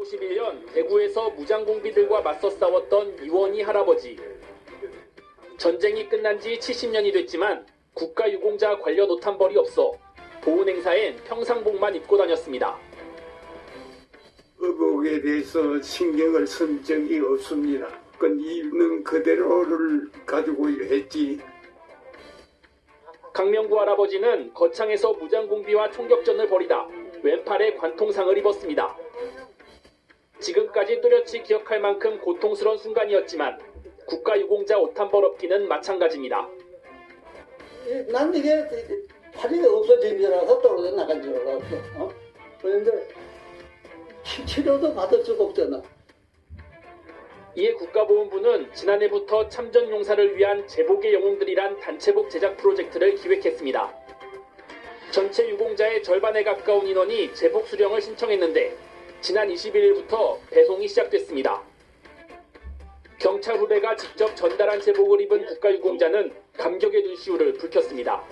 1991년 대구에서 무장공비들과 맞서 싸웠던 이원희 할아버지. 전쟁이 끝난 지 70년이 됐지만 국가유공자 관련 옷 한 벌이 없어 보훈 행사엔 평상복만 입고 다녔습니다. 의복에 대해서 신경을 쓴 적이 없습니다. 그건 있는 그대로를 가지고 했지. 강명구 할아버지는 거창에서 무장공비와 총격전을 벌이다 왼팔에 관통상을 입었습니다. 지금까지 뚜렷이 기억할 만큼 고통스러운 순간이었지만 국가유공자 옷 한 벌 없기는 마찬가지입니다. 난 이게 팔이 없어진 줄 알아서 떨어져 나간 줄 알았어. 어? 그런데 치- 치료도 받을 수가 없잖아. 이에 국가보훈부는 지난해부터 참전용사를 위한 제복의 영웅들이란 단체복 제작 프로젝트를 기획했습니다. 전체 유공자의 절반에 가까운 인원이 제복 수령을 신청했는데 지난 21일부터 배송이 시작됐습니다. 경찰 후배가 직접 전달한 제복을 입은 국가유공자는 감격의 눈시울을 붉혔습니다.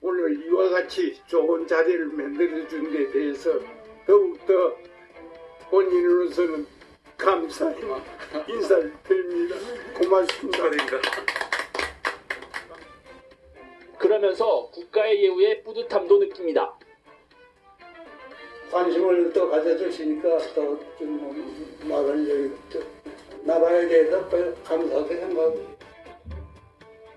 오늘 이와 같이 좋은 자리를 만들어준 데 대해서 더욱더 본인으로서는 감사의 인사를 드립니다. 고맙습니다. 그러면서 국가의 예우에 뿌듯함도 느낍니다. 관심을 또 가져주시니까 또좀 말을 여기 또 나라에 대해서 또 감사하게 생각합니다.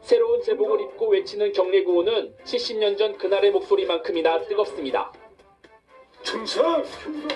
새로운 제복을 입고 외치는 경례구호는 70년 전 그날의 목소리만큼이나 뜨겁습니다. 충성! 충성!